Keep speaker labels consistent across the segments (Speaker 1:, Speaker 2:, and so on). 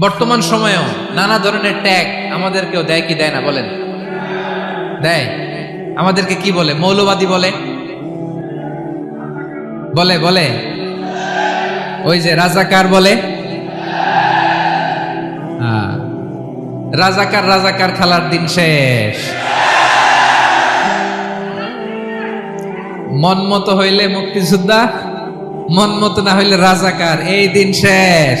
Speaker 1: বর্তমান সময়েও নানা ধরনের ট্যাগ আমাদেরকেও দেয় কি দেয় না বলেন? দেয়। আমাদেরকে কি বলে? মৌলবাদী বলে? বলে বলে? ওই যে রাজাকার বলে? হ্যাঁ। রাজাকার রাজাকার খেলার দিন শেষ। মন মতো হইলে মুক্তিযোদ্ধা, মন মতো না হইলে রাজাকার, এই দিন শেষ।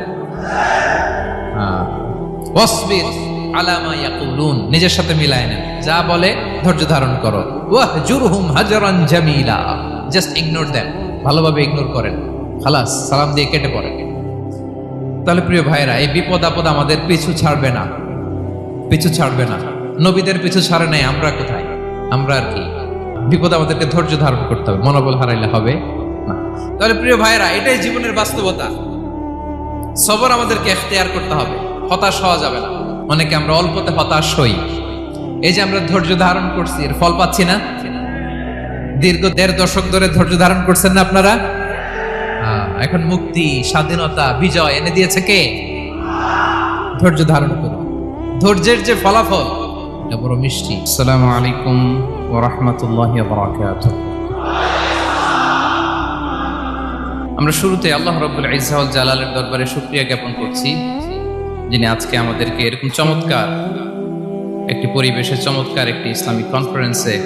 Speaker 1: ওয়াসবির আলামা ইয়াকুলুন। নিজের সাথে মিলায় নেন। যা বলে, ধৈর্য ধারণ করো। ওয়াহ হাজারান জামিলা। জাস্ট ইগনোর দেন ভালোভাবে ইগনোর করেন। খালাস, সালাম দিয়ে কেটে পড়েন তাহলে প্রিয় ভাইরা এই বিপদ আপদ আমাদের পিছু ছাড়বে না। পিছু ছাড়বে না। নবীদের পিছু ছাড়ে নাই, আমরা কোথায়? আমরা আর কি? বিপদ আমাদেরকে ধৈর্য ধারণ করতে হবে। মনোবল হারাইলে হবে না। তাহলে প্রিয় ভাইরা এটাই জীবনের বাস্তবতা। সবর আমাদেরকে এখতিয়ার করতে হবে। হতাশ হওয়া যাবে না। অনেকে আমরা অল্পতে হতাশ হই। এই যে আমরা ধৈর্য ধারণ করছি এর ফল পাচ্ছি না। দীর্ঘ দেড় দশক ধরে ধৈর্য ধারণ করছেন না আপনারা? এখন মুক্তি স্বাধীনতা বিজয় এনে দিয়েছে কে? ধৈর্য ধারণ করুন। ধৈর্যের যে ফলাফল এটা বড় মিষ্টি।
Speaker 2: আসসালামু আলাইকুম ওয়া রাহমাতুল্লাহি ওয়া বারাকাতুহু। আমরা শুরুতে আল্লাহ রাব্বুল ইজ্জাত জালালের দরবারে শুকরিয়া জ্ঞাপন করছি। যিনি আজকে আমাদেরকে এরকম চমৎকার একটি পরিবেশে, চমৎকার একটি ইসলামিক কনফারেন্সে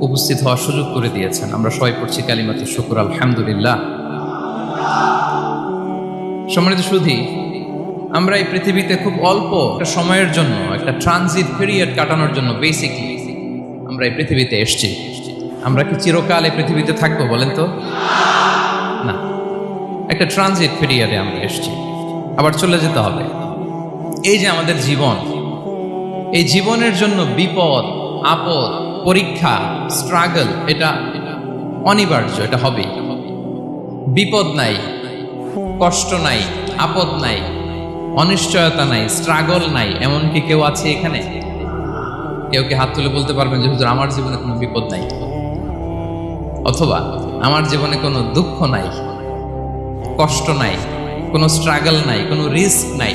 Speaker 2: উপস্থিত হওয়ার সুযোগ করে দিয়েছেন। আমরা সবাই পড়ছি কালিমাতে শুকুর, আলহামদুলিল্লাহ। সম্মানিত সুধী, আমরা এই পৃথিবীতে খুব অল্প একটা সময়ের জন্য, একটা ট্রানজিট পিরিয়ড কাটানোর জন্য বেসিকলি আমরা এই পৃথিবীতে এসেছি। আমরা কি চিরকাল এই পৃথিবীতে থাকব বলেন তো? না। একটা ট্রানজিট পিরিয়ডে আমরা এসেছি। আবার চলে যেতে হবে। এই যে আমাদের জীবন, এই জীবনের জন্য বিপদ, আপদ, পরীক্ষা স্ট্রাগল এটা অনিবার্য, এটা হবেই। বিপদ নাই, কষ্ট নাই, আপদ নাই, অনিশ্চয়তা নাই স্ট্রাগল নাই এমন কি কেউ আছে এখানে? কেউ কি হাত তুলে বলতে পারবেন যে আমার জীবনে কোনো বিপদ নাই? অথবা, আমার জীবনে কোনো দুঃখ নাই, কষ্ট নাই, কোনো স্ট্রাগল নাই, কোনো রিস্ক নাই?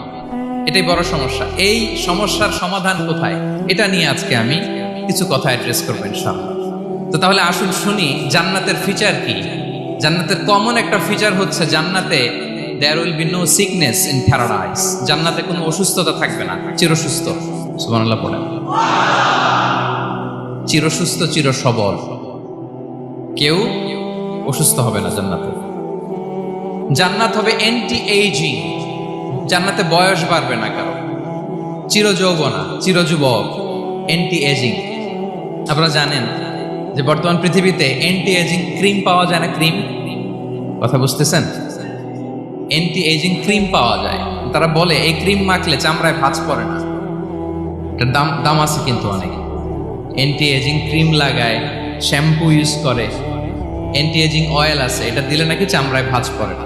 Speaker 2: এটাই বড় সমস্যা। এই সমস্যার সমাধান কোথায়? এটা নিয়ে আজকে আমি কিছু কথা অ্যাড্রেস করব ইনশাআল্লাহ। তো তাহলে আসুন শুনি, জান্নাতের ফিচার কি? জান্নাতের কমন একটা ফিচার হচ্ছে জান্নাতে there will be no sickness in paradise জান্নাতে কোনো অসুস্থতা থাকবে না, চিরসুস্থ। সুবহানাল্লাহ পড়েন। চিরসুস্থ চির সবল কেউ অসুস্থ হবে না জান্নাতে। জান্নাত হবে এন্টি এইজিং জান্নাতে বয়স বাড়বে না কারও। চির যৌবনা চির যুবক এন্টি এজিং আপনারা জানেন যে বর্তমান পৃথিবীতে এন্টি এজিং ক্রিম পাওয়া যায় না ক্রিম কথা বুঝতেছেন? এন্টি এজিং ক্রিম পাওয়া যায়। তারা বলে, এই ক্রিম মাখলে চামড়ায় ভাঁজ পড়ে না। এটার দাম দাম আছে কিন্তু অনেক। অ্যান্টি এজিং ক্রিম লাগায় শ্যাম্পু ইউজ করে। অ্যান্টি এজিং অয়েল আছে, এটা দিলে নাকি চামড়ায় ভাঁজ পড়ে না।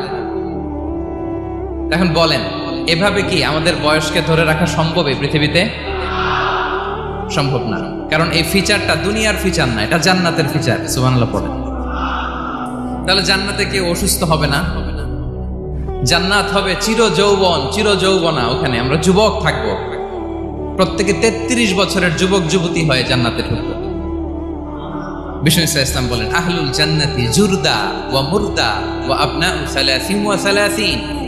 Speaker 2: এখন বলেন, এভাবে কি আমাদের বয়সকে ধরে রাখা সম্ভব এই পৃথিবীতে? সম্ভব না। কারণ এই ফিচারটা দুনিয়ার ফিচার না, এটা জান্নাতের ফিচার। সুবহানাল্লাহ পড়েন। তাহলে জান্নাতে কেউ অসুস্থ হবে না? জান্নাত হবে চির যৌবন চির যৌবনা ওখানে। আমরা যুবক থাকব। প্রত্যেকে তেত্রিশ বছরের যুবক, যুবতী হয়ে জান্নাতে ঢুকবো। বিষ্ণু ইসা ইসলাম বলেন, আহলুল জান্নাতি জুরদা ওয়া মুরদা ওয়া আবনা সালাসিন ওয়া সালাসিন।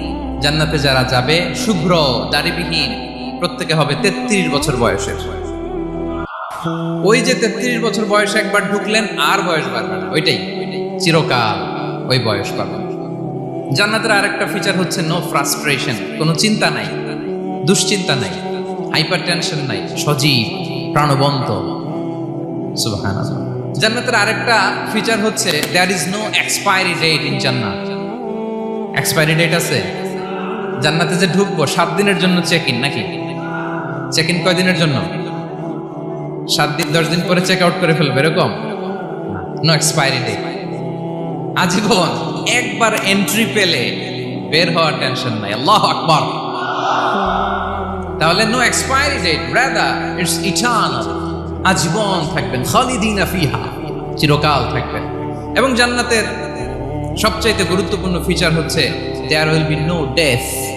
Speaker 2: জান্নাতে যারা যাবে, শুভ্র, দাড়িবিহীন, প্রত্যেকে হবে তেত্রিশ বছর বয়সের। ওই যে তেত্রিশ বছর বয়সে একবার ঢুকলেন, আর বয়স বাড়বে না। ওইটাই, চিরকাল ওই বয়স পাবেন জান্নাতের আরেকটা ফিচার হচ্ছে নো ফ্রাস্ট্রেশন কোনো চিন্তা নাই, দুশ্চিন্তা নাই হাইপার টেনশন নাই, সজীব, প্রাণবন্ত। জান্নাতের আরেকটা ফিচার হচ্ছে there is no expiry date in জান্নাত এক্সপায়ারি ডেট আছে? জান্নাতে যে ঢুকবো, সাত দিনের জন্য চেক ইন নাকি? চেক ইন কয় দিনের জন্য? সাত দিন, দশ দিন পরে চেক আউট করে ফেলবে, এরকম? নো এক্সপায়ারি ডেট আজীবন একবার এন্ট্রি পেলে বের হওয়ার টেনশন নাই। আল্লাহ আকবার। তাহলে no expiry date rather it's eternal আজীবন থাকবেন, খালিদিনা ফিহা, চিরকাল থাকবেন। এবং জান্নাতের সবচাইতে গুরুত্বপূর্ণ ফিচার হচ্ছে there will be no death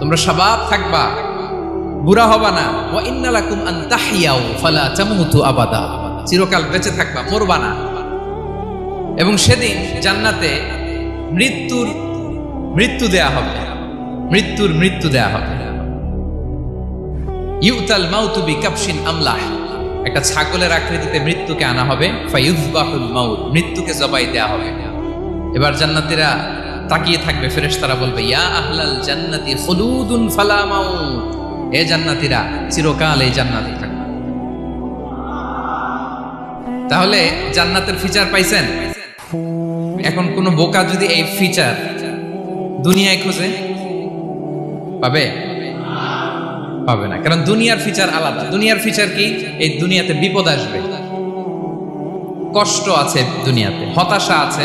Speaker 2: তোমরা শাবাব থাকবা, বুড়া হবা না। ওয়া ইন্নালাকুম আন তাহিয়াউ ফালা তামুতু আবাদা। চিরকাল বেঁচে থাকবা, মরবা না। এবং সেদিন জান্নাতে মৃত্যুর মৃত্যু দেয়া হবে। মৃত্যুর মৃত্যু দেয়া হবে। ইউতাল মাউতু বিকাপসিন আমলাহ। একটা ছাগলের আকৃতিতে মৃত্যুকে আনা হবে। ফায়ুজবাহুল মাউত, মৃত্যুকে জবাই দেয়া হবে। এবার জান্নাতীরা তাকিয়ে থাকবে, ফেরেশতারা বলবে, ইয়া আহলাল জান্নাতি খুলুদুন ফালা মাউত। এ জান্নাতীরা চিরকাল এই জান্নাতে থাকবে। তাহলে জান্নাতের ফিচার পাইছেন? এখন কোন বোকা যদি এই ফিচার দুনিয়ায় খোঁজে, পাবে? পাবে না। কারণ দুনিয়ার ফিচার আলাদা। দুনিয়ার ফিচার কি? এই দুনিয়াতে বিপদ আসবে। কষ্ট আছে দুনিয়াতে, হতাশা আছে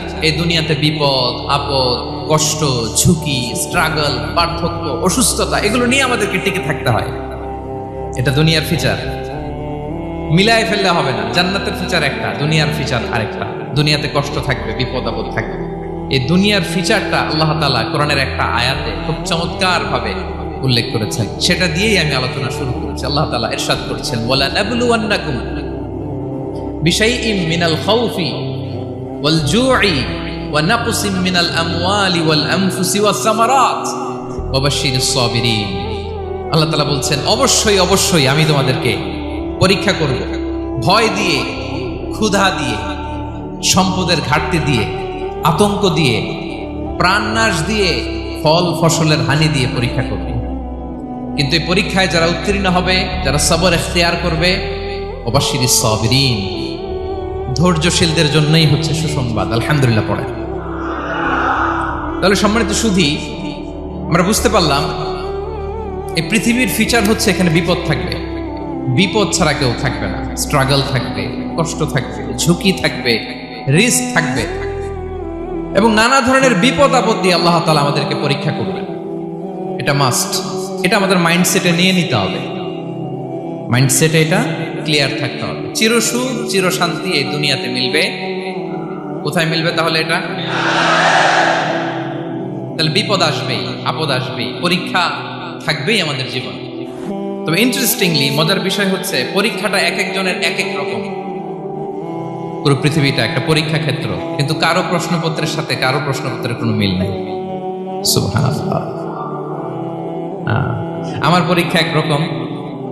Speaker 2: এই দুনিয়াতে বিপদ, আপদ, কষ্ট, ঝুঁকি স্ট্রাগল পার্থক্য, অসুস্থতা, এগুলো নিয়ে আমাদেরকে টিকে থাকতে হয়। এটা দুনিয়ার ফিচার মিলায় ফেললে হবে না। জান্নাতের ফিচার একটা, দুনিয়ার ফিচার আরেকটা। দুনিয়াতে কষ্ট থাকবে, বিপদ, আপদ থাকবে। এই দুনিয়ার ফিচারটা আল্লাহ তালা কোরআনের একটা আয়াতে খুব চমৎকার ভাবে উল্লেখ করেছেন। সেটা দিয়েই আমি আলোচনা শুরু করেছি। আল্লাহ তালা এরশাদ করছেন ওয়ালা নাবলুয়ান্নাকুম বিশাইইম মিনাল খাউফি আমওয়ালি ওয়াল আনফুসি ওয়াস সামারাত ওয়া বাশশিরিস সাবিরিন। আল্লাহ তাআলা বলছেন, অবশ্যই অবশ্যই আমি তোমাদেরকে পরীক্ষা করব। ভয় দিয়ে, ক্ষুধা দিয়ে, সম্পদের ঘাটতি দিয়ে, আতঙ্ক দিয়ে, প্রাণনাশ দিয়ে, ফল, ফসলের হানি দিয়ে পরীক্ষা করবে। কিন্তু এই পরীক্ষায় যারা উত্তীর্ণ হবে, যারা সবর এখতিয়ার করবে অবাশির সবরিন। ধৈর্যশীলদের জন্যই হচ্ছে সুসংবাদ। আলহামদুলিল্লাহ পড়ে। তাহলে সম্মানিত সুধি, আমরা বুঝতে পারলাম এই পৃথিবীর ফিচার হচ্ছে এখানে বিপদ থাকবে। বিপদ ছাড়া কেউ থাকবে না। স্ট্রাগল থাকবে, কষ্ট থাকবে, ঝুঁকি থাকবে রিস্ক থাকবে। এবং নানা ধরনের বিপদ আপদ দিয়ে আল্লাহ তালা আমাদেরকে পরীক্ষা করবেন। এটা মাস্ট এটা আমাদের মাইন্ডসেটে নিয়ে নিতে হবে। মাইন্ডসেটে এটা ক্লিয়ার থাকতে হবে। চিরসুখ চিরশান্তি এই দুনিয়াতে মিলবে। কোথায় মিলবে তাহলে এটা? তাহলে বিপদ আসবেই, আপদ আসবেই, পরীক্ষা থাকবেই আমাদের জীবন। তবে ইন্টারেস্টিংলি মজার বিষয় হচ্ছে, পরীক্ষাটা এক একজনের এক এক রকম। পুরো পৃথিবীটা একটা পরীক্ষা ক্ষেত্র, কিন্তু কারও প্রশ্নপত্রের সাথে কারও প্রশ্নপত্রের কোনো মিল নাই। আমার পরীক্ষা একরকম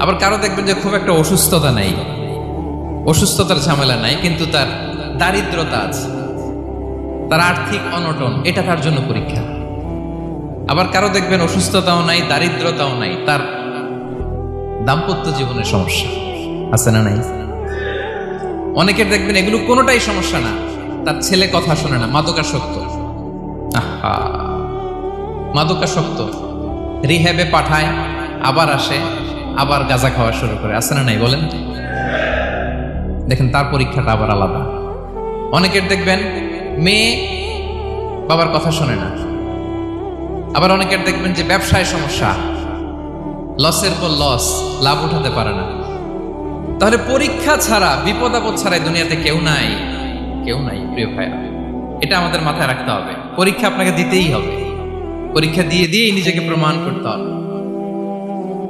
Speaker 2: আবার কারও দেখবেন যে খুব একটা অসুস্থতা নাই। অসুস্থতার ঝামেলা নাই, কিন্তু তার দারিদ্রতা আছে। তার আর্থিক অনটন, এটা তার জন্য পরীক্ষা। আবার কারও দেখবেন অসুস্থতাও নাই, দারিদ্রতাও নাই, তার দাম্পত্য জীবনের সমস্যা। আছে না নাই? অনেকের দেখবেন এগুলো কোনোটাই সমস্যা না। তার ছেলে কথা শোনে না, মাদকাসক্ত। আহা! মাদকাসক্ত। রিহ্যাবে পাঠায়, আবার আসে। আবার গাঁজা খাওয়া শুরু করে। আছে না নাই? বলেন। দেখেন, তার পরীক্ষাটা আবার আলাদা। অনেকের দেখবেন, মেয়ে বাবার কথা শোনে না। আবার অনেকের দেখবেন যে ব্যবসায় সমস্যা। লসের পর লস, লাভ উঠাতে পারে না। তাহলে পরীক্ষা ছাড়া, বিপদ আপদ ছাড়া এই দুনিয়াতে কেউ নাই। কেউ নাই, প্রিয় ভাইয়া এটা আমাদের মাথায় রাখতে হবে। পরীক্ষা আপনাকে দিতেই হবে। পরীক্ষা দিয়ে দিয়েই নিজেকে প্রমাণ করতে হবে।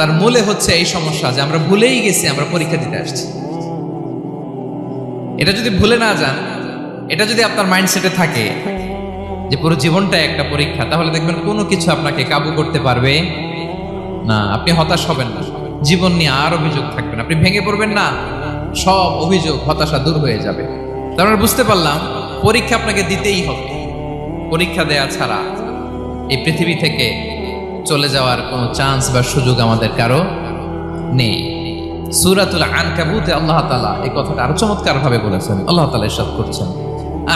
Speaker 2: তার মূলে হচ্ছে এই সমস্যা যে আমরা ভুলেই গেছি, আমরা পরীক্ষা দিতে আসছি। এটা যদি ভুলে না যান, এটা যদি আপনার মাইন্ডসেটে থাকে যে পুরো জীবনটা একটা পরীক্ষা, তাহলে দেখবেন কোনো কিছু আপনাকে কাবু করতে পারবে না। আপনি হতাশ হবেন না। জীবন নিয়ে আর অভিযোগ থাকবেন আপনি ভেঙে পড়বেন না। সব অভিযোগ, হতাশা দূর হয়ে যাবে। তার মানে বুঝতে পারলাম, পরীক্ষা আপনাকে দিতেই হবে। পরীক্ষা দেয়া ছাড়া এই পৃথিবী থেকে চলে যাওয়ার কোনো চান্স বা সুযোগ আমাদের কারও নেই। সুরাতুল আনকাবুতে আল্লাহ তালা এই কথাটা আরও চমৎকার ভাবে বলেছেন। আল্লাহ তালা এসব করছেন।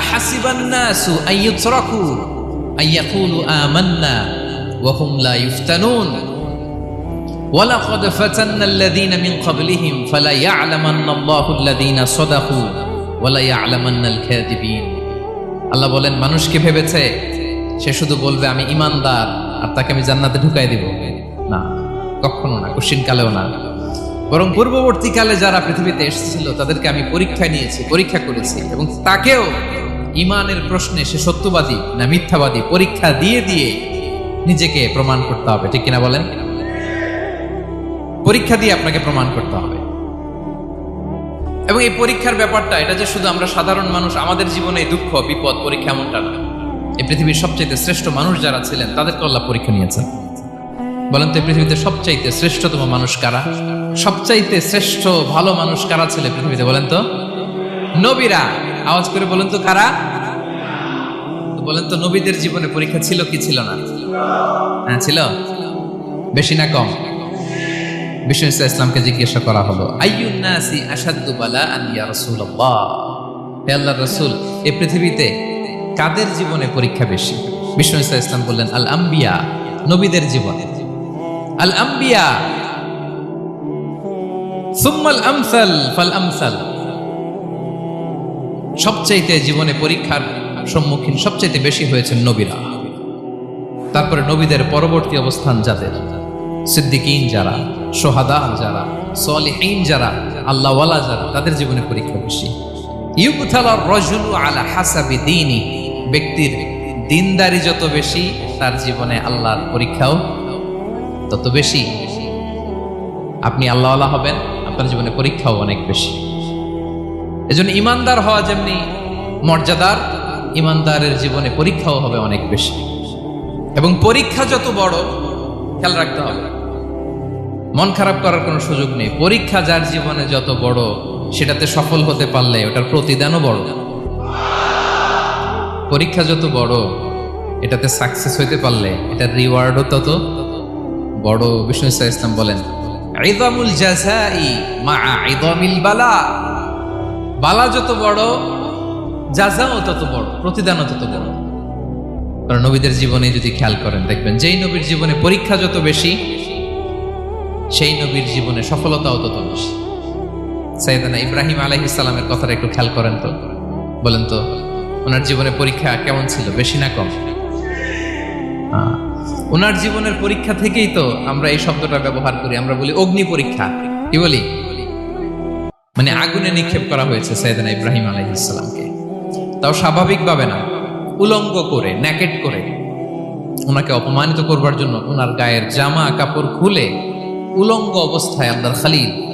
Speaker 2: আহাসিবান্নাসু আইয়াকুলু আমান্না ওয়া হুম লা ফাতান্না মিন ক্বাবলিহিম ফালা ইয়া'লামান্না আল্লাহু সাদাকু ওয়ালা ইয়া'লামান্না আল কাযিবিন আল্লাহ বলেন মানুষকে ভেবেছে? সে শুধু বলবে, আমি ইমানদার। আর তাকে আমি জান্নাতে ঢুকাই দিব। না, কখনো না কশিন কালেও না। বরং পূর্ববর্তীকালে যারা পৃথিবীতে এসেছিল, তাদেরকে আমি পরীক্ষা নিয়েছি, পরীক্ষা করেছি। এবং তাকেও ইমানের প্রশ্নে সে সত্যবাদী না মিথ্যাবাদী পরীক্ষা দিয়ে দিয়ে নিজেকে প্রমাণ করতে হবে। ঠিক কিনা বলেন? পরীক্ষা দিয়ে আপনাকে প্রমাণ করতে হবে। এবং এই পরীক্ষার ব্যাপারটা, এটা যে শুধু আমরা সাধারণ মানুষ, আমাদের জীবনে দুঃখ, বিপদ, পরীক্ষা এমনটা না। এই পৃথিবীর সবচাইতে শ্রেষ্ঠ মানুষ যারা ছিলেন, তাদেরকে আল্লাহ পরীক্ষা নিয়েছেন। বলেন তো পৃথিবীতে সবচাইতে শ্রেষ্ঠতম মানুষ কারা? সবচাইতে শ্রেষ্ঠ ভালো মানুষ কারা ছিল এই পৃথিবীতে, বলেন তো? নবীরা। আওয়াজ করে বলেন তো, কারা? বলেন তো, নবীদের জীবনে পরীক্ষা ছিল কি ছিল না? হ্যাঁ ছিল। বেশি না কম? বিষ্ণু ইসা ইসলামকে জিজ্ঞাসা করা হলো, আইয়ুন নাসি আসাদ্দু বালা আন ইয়া রাসূলুল্লাহ? হে আল্লাহর রাসূল এই পৃথিবীতে কাদের জীবনে পরীক্ষা বেশি? বিষ্ণু ইসা ইসলাম বললেন, আল আম্বিয়া, নবীদের জীবনে। আল আম্বিয়া, সুম্মাল আমসাল ফাল আমসাল। সবচাইতে জীবনে পরীক্ষার সম্মুখীন সবচাইতে বেশি হয়েছেন নবীরা।
Speaker 1: তারপরে নবীদের পরবর্তী অবস্থান যাদের? সিদ্দিকিন যারা, সোহাদা যারা, সলিহীন যারা, আল্লাহওয়ালা যারা, তাদের জীবনে পরীক্ষা বেশি। ইউবতালা রজুলু আলা হাসাবি দিনই ব্যক্তির দিনদারি যত বেশি, তার জীবনে আল্লাহর পরীক্ষাও তত বেশি। আপনি আল্লাহওয়ালা হবেন, আপনার জীবনে পরীক্ষাও অনেক বেশি। এজন্য ইমানদার হওয়া যেমনি মর্যাদার, ইমানদারের জীবনে পরীক্ষাও হবে অনেক বেশি। এবং পরীক্ষা যত বড়, খেয়াল রাখতে হবে। মন খারাপ করার কোনো সুযোগ নেই। পরীক্ষা যার জীবনে যত বড়, সেটাতে সফল হতে পারলে ওটার প্রতিদানও বড়। পরীক্ষা যত বড়, এটাতে সাকসেস হইতে পারলে, এটার রিওয়ার্ডও তত বড়। বিষ্ণু ইসা ইসলাম বলেন, ইদামুল জাজাই মা ইদামিল বালা। বালা যত বড় জাজাও তত বড়, প্রতিদানও তত বড়। কারণ নবীদের জীবনে যদি খেয়াল করেন, দেখবেন যেই নবীর জীবনে পরীক্ষা যত বেশি, সেই নবীর জীবনে সফলতাও তত বেশি। সাইদানা ইব্রাহিম সালামের কথাটা একটু খেয়াল করেন তো। বলেন তো ওনার জীবনে পরীক্ষা কেমন ছিল? বেশি না কম। ওনার জীবনের পরীক্ষা থেকেই তো আমরা এই শব্দটা ব্যবহার করি। আমরা বলি অগ্নি পরীক্ষা। কি বলি? মানে আগুনে নিক্ষেপ করা হয়েছে সৈয়দনা ইব্রাহিম আলাইহিসসালামকে তাও স্বাভাবিকভাবে না। উলঙ্গ করে ন্যাকেট করে। ওনাকে অপমানিত করবার জন্য ওনার গায়ের জামা কাপড় খুলে উলঙ্গ অবস্থায় আল্লাহর খালিল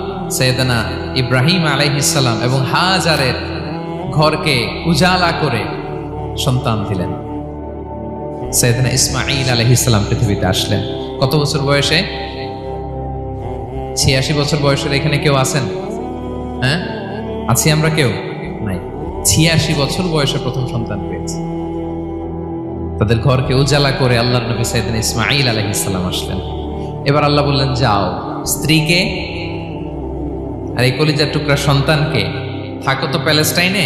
Speaker 1: সৈয়দনা ইব্রাহিম আলাইহিসসালাম এবং হাজারের ঘরকে উজালা করে সন্তান দিলেন। সৈয়দনা ইসমাইল আলাইহিসসালাম পৃথিবীতে আসলেন। কত বছর বয়সে? ছিয়াশি বছর বয়সের এখানে কেউ আছেন? হ্যাঁ? আছি আমরা কেউ? নাই। ছিয়াশি বছর বয়সে প্রথম সন্তান পেয়েছে। তাদের ঘরকে উজালা করে আল্লাহ নবী সাইদিন ইসমাইল আলহিসাল্লাম আসলেন। এবার আল্লাহ বললেন, যাও, স্ত্রীকে আর এই কলিজার টুকরা সন্তানকে, থাকো তো প্যালেস্টাইনে।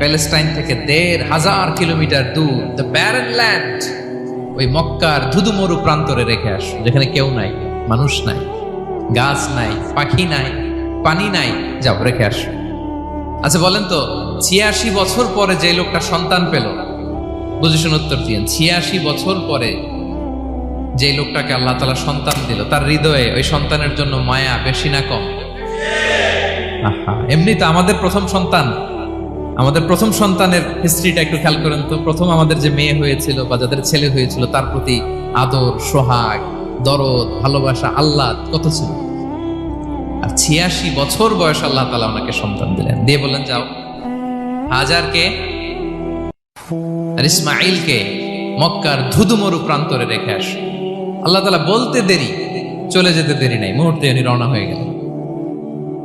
Speaker 1: প্যালেস্টাইন থেকে দেড় হাজার কিলোমিটার দূর, দ্য ব্যারেন ল্যান্ড। ওই মক্কার ধুধুমরু প্রান্তরে রেখে আসো, যেখানে কেউ নাই, মানুষ নাই, গাছ নাই, পাখি নাই, পানি নাই। যাও, রেখে আসো। আচ্ছা বলেন তো, ছিয়াশি বছর পরে যে লোকটা সন্তান পেল, বুঝে শুনে উত্তর দিয়েন, ছিয়াশি বছর পরে যে লোকটাকে আল্লাহ তালা সন্তান দিল, তার হৃদয়ে ওই সন্তানের জন্য মায়া বেশি না কম? এমনি তো আমাদের প্রথম সন্তান, আমাদের প্রথম সন্তানের হিস্ট্রিটা একটু খেয়াল করেন তো। প্রথম আমাদের যে মেয়ে হয়েছিল বা যাদের ছেলে হয়েছিল, তার প্রতি আদর, সোহাগ, দরদ, ভালোবাসা আল্লাহ কত ছিল? আর ছিয়াশি বছর বয়স আল্লাহ তালা ওনাকে সন্তান দিলেন। দিয়ে বললেন, যাও। হাজারকে আর ইসমাইলকে মক্কার ধুধুমরু প্রান্তরে রেখে আস। আল্লাহ তালা বলতে দেরি, চলে যেতে দেরি নাই। মুহূর্তে উনি রওনা হয়ে গেলেন।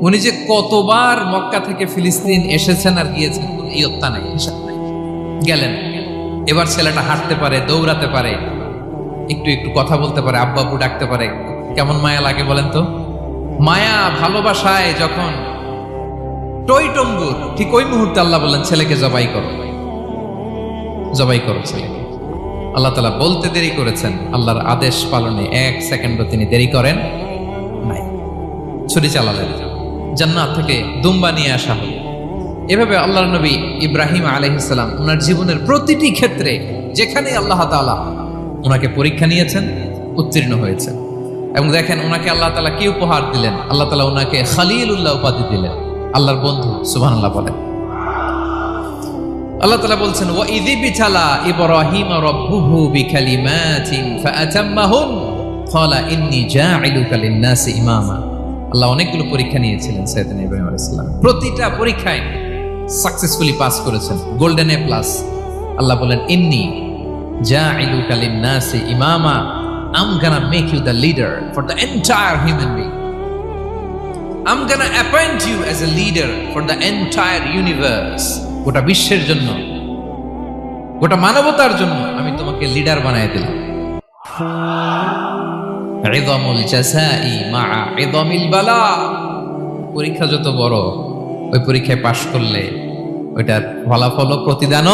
Speaker 1: উনি যে কতবার মক্কা থেকে ফিলিস্তিন এসেছেন আর গিয়েছেন, কোনো ইয়ত্তা নাই হিসাব নাই। গেলেন। এবার ছেলেটা হাঁটতে পারে, দৌড়াতে পারে, একটু একটু কথা বলতে পারে আব্বা আব্বু ডাকতে পারে, কেমন মায়া লাগে বলেন তো? মায়া ভালোবাসায় যখন টইটম্বুর, ঠিক ওই মুহূর্তে আল্লাহ বললেন, ছেলেকে জবাই করো। জবাই করো ছেলেকে। আল্লাহ তালা বলতে দেরি করেছেন, আল্লাহর আদেশ পালনে এক সেকেন্ডও তিনি দেরি করেন নাই। ছুরি চালালেন। জান্নাত থেকে দুম্বা নিয়ে আসা হলো এভাবে আল্লাহর নবী ইব্রাহিম আলহিসাল্লাম ওনার জীবনের প্রতিটি ক্ষেত্রে যেখানে আল্লাহ তাআলা ওনাকে পরীক্ষা নিয়েছেন, উত্তীর্ণ হয়েছেন। এবং দেখেন ওনাকে আল্লাহ তালা কি উপহার দিলেন? আল্লাহ তালা ওনাকে খালিল উল্লাহ উপাধি দিলেন। আল্লাহর বন্ধু সুবাহ আল্লাহ বলেন। আল্লাহ তালা বলছেন ও ইদি বিছালা ইব্রাহিম রব্বুহু বিকালিমাতিন লিন-নাসি ইমামা আল্লাহ অনেকগুলো পরীক্ষা নিয়েছিলেন সৈয়দনা ইব্রাহিম আলাইহিস সালাম। প্রতিটা পরীক্ষায় সাকসেসফুলি পাস করেছেন। গোল্ডেন এ প্লাস আল্লাহ বলেন, ইন্নী জাইলুকা লিন-নাসি ইমামা। I'm gonna make you the leader for the entire human being. I'm gonna appoint you as a leader for the entire universe. গোটা বিশ্বের জন্য, গোটা মানবতার জন্য আমি তোমাকে লিডার বানায় দিলাম। মা পরীক্ষা যত বড়, ওই পরীক্ষায় পাশ করলে ওইটার ফলাফল বড়।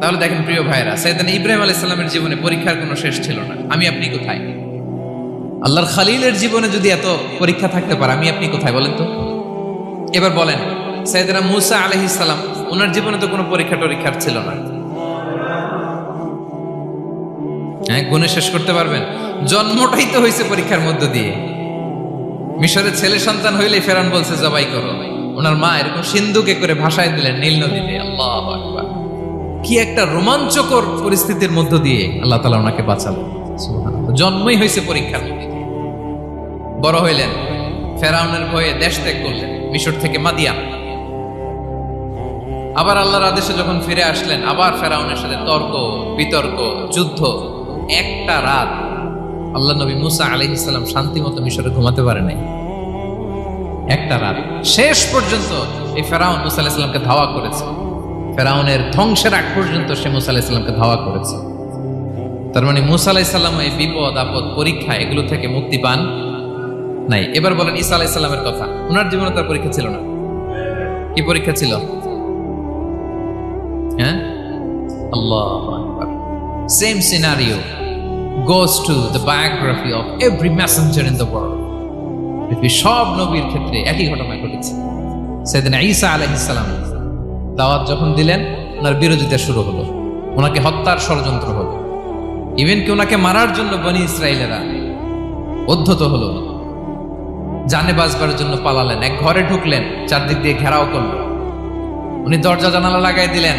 Speaker 1: তাহলে দেখেন প্রিয় ভাইরা সাইদান ইব্রাহিম আলাইহিস সালামের জীবনে পরীক্ষার কোনো শেষ ছিল না। আমি আপনি কোথায়? আল্লাহর খালিলের জীবনে যদি এত পরীক্ষা থাকতে পারে, আমি আপনি কোথায় বলেন তো? এবার বলেন সাইদানা মুসা আলাইহিস সালাম, ওনার জীবনে তো কোনো পরীক্ষা টরীক্ষার ছিল না। হ্যাঁ গুণে শেষ করতে পারবেন। জন্মটাই তো হয়েছে পরীক্ষার মধ্য দিয়ে। মিশরের ছেলে সন্তান হইলে ফেরান বলছে, জবাই করো। ওনার মা এরকম সিন্ধুকে করে ভাষায় দিলেন, নীল নদীতে আল্লাহ কি একটা রোমাঞ্চকর পরিস্থিতির মধ্য দিয়ে আল্লাহ তালা ওনাকে বাঁচালেন। জন্মই হয়েছে পরীক্ষার মধ্যে। বড় হইলেন, ফেরাউনের ভয়ে দেশ ত্যাগ করলেন, মিশর থেকে মাদিয়া। আবার আল্লাহর আদেশে যখন ফিরে আসলেন, আবার ফেরাউনের সাথে তর্ক, বিতর্ক, যুদ্ধ একটা রাত আল্লাহ নবী মুসা আলহিসাল্লাম শান্তি মতো মিশরে ঘুমাতে পারে নাই। একটা রাত। শেষ পর্যন্ত এই ফেরাউন মুসা আলাহিসাল্লামকে ধাওয়া করেছে। ফেরাউনের ধ্বংসের আগ পর্যন্ত সে মুসা আলাহিসাল্লামকে ধাওয়া করেছে। তার মানে মুসা আলাহিসাল্লাম এই বিপদ, আপদ, পরীক্ষা এগুলো থেকে মুক্তি পান নাই। এবার বলেন ঈসা আলাহিসাল্লামের কথা। ওনার জীবনে তার পরীক্ষা ছিল না। কি পরীক্ষা ছিল? হ্যাঁ? আল্লাহ same scenario goes to the biography of every messenger in the world পৃথিবীর সব নবীর ক্ষেত্রে একই ঘটনা ঘটেছে, সেদিন ঈসা আলহিসাল্লাম দাওয়াত যখন দিলেন, ওনার বিরোধিতা শুরু হলো, ওনাকে হত্যার ষড়যন্ত্র হলো। ইভেন কি ওনাকে মারার জন্য বনি ইসরায়েলেরা উদ্ধত হলো, জানে বাজবার জন্য পালালেন, এক ঘরে ঢুকলেন, চারদিক দিয়ে ঘেরাও করল। উনি দরজা জানালা লাগাই দিলেন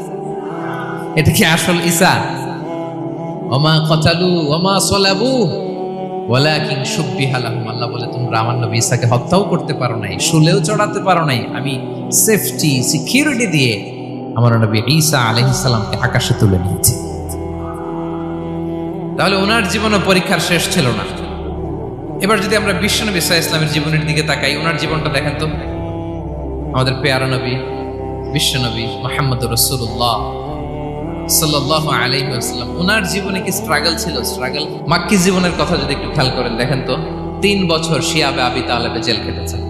Speaker 1: এটা কি আসল ঈসা? ওমা কচালু ওমা সলাবু, ওয়ালাকিন সুব্বিহা লাহুম। আল্লাহ বলে, তোমরা আমার নবী ঈসাকে হত্যাও করতে পারো নাই, শুলেও চড়াতে পারো নাই। আমি সেফটি সিকিউরিটি দিয়ে আমার নবী ঈসা আলাইহিস সালামকে আকাশে তুলে নিয়েছি। তাহলে ওনার জীবনও পরীক্ষার শেষ ছিল না। এবার যদি আমরা বিশ্বনবী ইসা ইসলামের জীবনের দিকে তাকাই, ওনার জীবনটা দেখেন তো। আমাদের পেয়ারা নবী, বিশ্বনবী মোহাম্মদ রসুল্লাহ জীবনে কি স্ট্রাগল ছিল? স্ট্রাগল মাক্কি জীবনের কথা যদি একটু খেয়াল করেন, দেখেন তো, তিন বছর শিয়াবে আবি তালেবে জেল কেটেছেন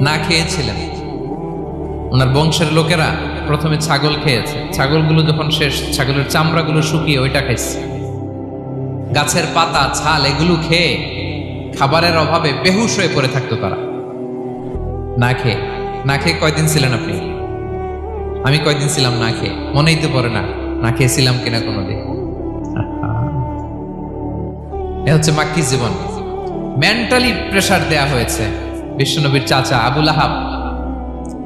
Speaker 1: না খেয়েছিলেন। ওনার বংশের লোকেরা প্রথমে ছাগল খেয়েছে। ছাগলগুলো যখন শেষ, ছাগলের চামড়াগুলো শুকিয়ে ওইটা খাইছে। গাছের পাতা, ছাল, এগুলো খেয়ে খাবারের অভাবে বেহুশ হয়ে পড়ে থাকতো তারা। না খেয়ে না খেয়ে কয়দিন ছিলেন আপনি? আমি কয়দিন ছিলাম না খেয়ে? মনেই তো পড়ে না। না খেয়েছিলাম কিনা কোনোদিন। এ হচ্ছে মাক্কি জীবন। মেন্টালি প্রেসার দেয়া হয়েছে বিশ্বনবীর চাচা আবুল আহাব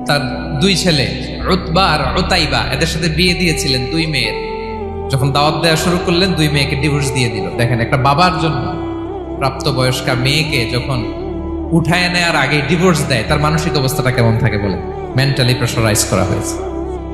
Speaker 1: তার দুই ছেলে রুতবা আর ওতাইবা এদের সাথে বিয়ে দিয়েছিলেন দুই মেয়ের। যখন দাওয়াত দেওয়া শুরু করলেন, দুই মেয়েকে ডিভোর্স দিয়ে দিল। দেখেন, একটা বাবার জন্য প্রাপ্তবয়স্কা মেয়েকে যখন উঠায় নেয়ার আগে ডিভোর্স দেয়, তার মানসিক অবস্থাটা কেমন থাকে বলে মেন্টালি প্রেশারাইজ করা হয়েছে।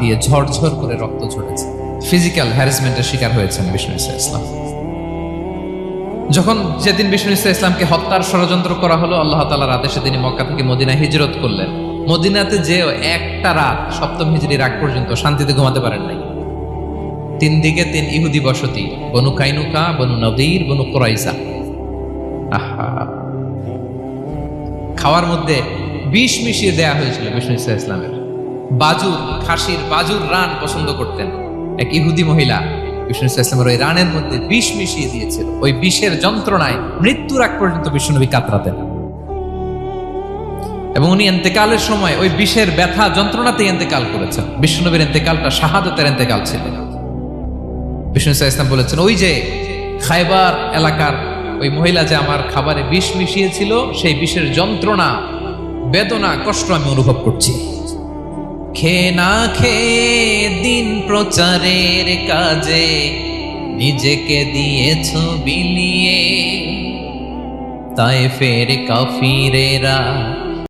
Speaker 1: দিয়ে ঝরঝর করে রক্ত ঝরেছে। ফিজিক্যাল হ্যারাসমেন্টের শিকার হয়েছেন বিষ্ণু ইসা ইসলাম। যখন যেদিন বিষ্ণু ইসা ইসলামকে হত্যার ষড়যন্ত্র করা হলো, আল্লাহ তালার আদেশে তিনি মক্কা থেকে মদিনা হিজরত করলেন। মদিনাতে যে একটা রাত সপ্তম হিজড়ির আগ পর্যন্ত শান্তিতে ঘুমাতে পারেন নাই। তিন দিকে তিন ইহুদি বসতি, বনু কাইনুকা, বনু নদীর, বনু কোরাইজা খাওয়ার মধ্যে বিষ মিশিয়ে দেয়া হয়েছিল বিষ্ণু ইসা ইসলামের। বাজুর, খাসির বাজুর রান পছন্দ করতেন। এক ইহুদি মহিলা বিষ্ণু ইসা ইসলামের ওই রানের মধ্যে বিষ মিশিয়ে দিয়েছিল। ওই বিষের যন্ত্রণায় মৃত্যুর আগ পর্যন্ত বিষ্ণুনবী কাতরাতেন। এবং উনি এন্তেকালের সময় ওই বিষের ব্যথা যন্ত্রণাতে এন্তেকাল করেছেন। বিষ্ণুনবীর এন্তেকালটা শাহাদতের এন্তেকাল ছিল। বিষ্ণু ইসা ইসলাম বলেছেন, ওই যে খাইবার এলাকার ওই মহিলা যে আমার খাবারে বিষ মিশিয়েছিল, সেই বিষের যন্ত্রণা, বেদনা, কষ্ট আমি অনুভব করছি। খেয়ে না খেয়ে দিন প্রচারের কাজে নিজেকে দিয়েছ বিলিয়ে। তাই ফের কাফিরেরা